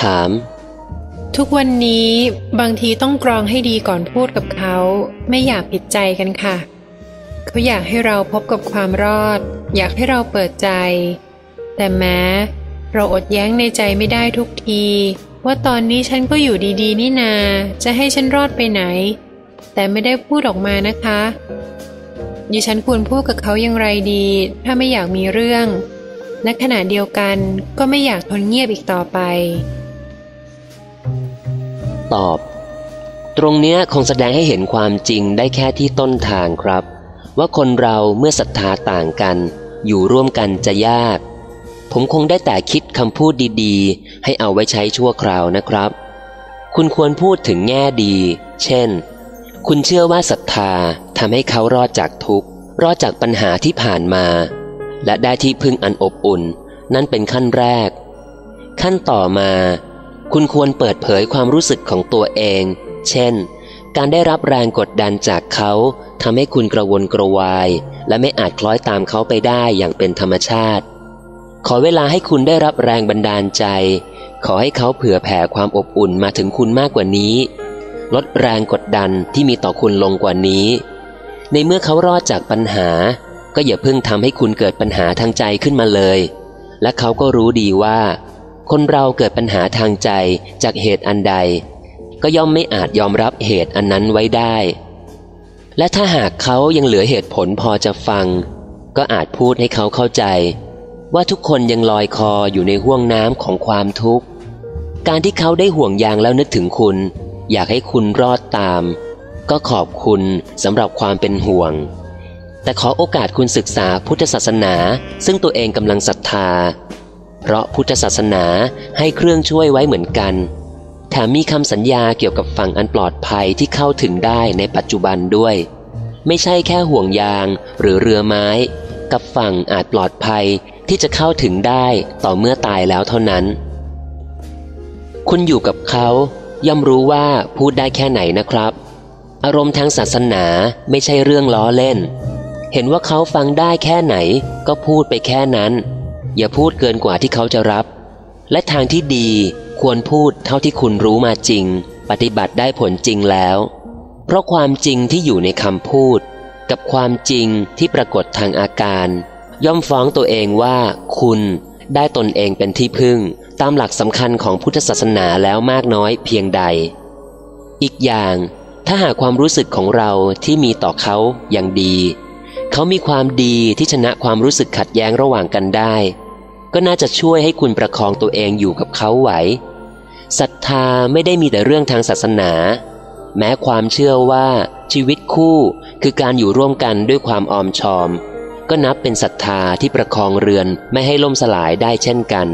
ถาม ทุกวันนี้บางทีต้องกรองให้ดีก่อนพูดกับเขา ไม่อยากผิดใจกันค่ะ เขาอยากให้เราพบกับความรอด อยากให้เราเปิดใจ แต่แม้เราอดแย้งในใจไม่ได้ทุกที ว่าตอนนี้ฉันก็อยู่ดีๆ นี่นา จะให้ฉันรอดไปไหน แต่ไม่ได้พูดออกมานะคะดิฉันควรพูดกับเขาอย่างไรดี ถ้าไม่อยากมีเรื่อง และขณะเดียวกันก็ไม่อยากทนเงียบอีกต่อไป ตอบ ตรงเนี้ยคงแสดงให้เห็นความจริงได้แค่ที่ต้นทางครับ ว่าคนเราเมื่อศรัทธาต่างกัน อยู่ร่วมกันจะยาก ผมคงได้แต่คิดคำพูดดีๆ ให้เอาไว้ใช้ชั่วคราวนะครับ คุณควรพูดถึงแง่ดี เช่น คุณเชื่อว่าศรัทธาทำให้เขารอดจากทุกข์ รอดจากปัญหาที่ผ่านมา และได้ที่พึ่งอันอบอุ่น นั่นเป็นขั้นแรก ขั้นต่อมา คุณควรเปิดเผยความรู้สึกของตัวเอง เช่น การได้รับแรงกดดันจากเขาทำให้คุณกระวนกระวาย และไม่อาจคล้อยตามเขาไปได้อย่างเป็นธรรมชาติ ขอเวลาให้คุณได้รับแรงบันดาลใจ ขอให้เขาเผื่อแผ่ความอบอุ่นมาถึงคุณมากกว่านี้ ลดแรงกดดันที่มีต่อคุณลงกว่านี้ ในเมื่อเขารอดจากปัญหา ก็อย่าเพิ่งทำให้คุณเกิดปัญหาทางใจขึ้นมาเลย และเขาก็รู้ดีว่า คนเราเกิดปัญหาทางใจจากเหตุอันใด ก็ย่อมไม่อาจยอมรับเหตุอันนั้นไว้ได้ และถ้าหากเขายังเหลือเหตุผลพอจะฟัง ก็อาจพูดให้เขาเข้าใจ ว่าทุกคนยังลอยคออยู่ในห่วงน้ำของความทุกข์ การที่เขาได้ห่วงยางแล้วนึกถึงคุณ อยากให้คุณรอดตาม ก็ขอบคุณสำหรับความเป็นห่วง แต่ขอโอกาสคุณศึกษาพุทธศาสนา ซึ่งตัวเองกำลังศรัทธา เพราะพุทธศาสนาให้เครื่องช่วยไว้เหมือนกันแถมมีคำสัญญาเกี่ยวกับฝั่งอันปลอดภัยที่เข้าถึงได้ในปัจจุบันด้วย ไม่ใช่แค่ห่วงยางหรือเรือไม้ กับฝั่งอาจปลอดภัยที่จะเข้าถึงได้ต่อเมื่อตายแล้วเท่านั้น คุณอยู่กับเขาย่อมรู้ว่าพูดได้แค่ไหนนะครับ อารมณ์ทางศาสนาไม่ใช่เรื่องล้อเล่น เห็นว่าเขาฟังได้แค่ไหน ก็พูดไปแค่นั้น อย่าพูดเกินกว่าที่เขาจะรับ และทางที่ดีควรพูดเท่าที่คุณรู้มาจริง ปฏิบัติได้ผลจริงแล้ว เพราะความจริงที่อยู่ในคำพูด กับความจริงที่ปรากฏทางอาการ ย่อมฟ้องตัวเองว่า คุณได้ตนเองเป็นที่พึ่ง ตามหลักสำคัญของพุทธศาสนาแล้วมากน้อยเพียงใด อีกอย่างถ้าหากความรู้สึกของเราที่มีต่อเขาอย่างดี เขามีความดีที่ชนะความรู้สึกขัดแย้งระหว่างกันได้ ก็น่าจะช่วยให้คุณประคองตัวเองอยู่กับเขาไหวศรัทธาไม่ได้มีแต่เรื่องทางศาสนา แม้ความเชื่อว่าชีวิตคู่คือการอยู่ร่วมกันด้วยความออมชอม ก็นับเป็นศรัทธาที่ประคองเรือนไม่ให้ล่มสลายได้เช่นกัน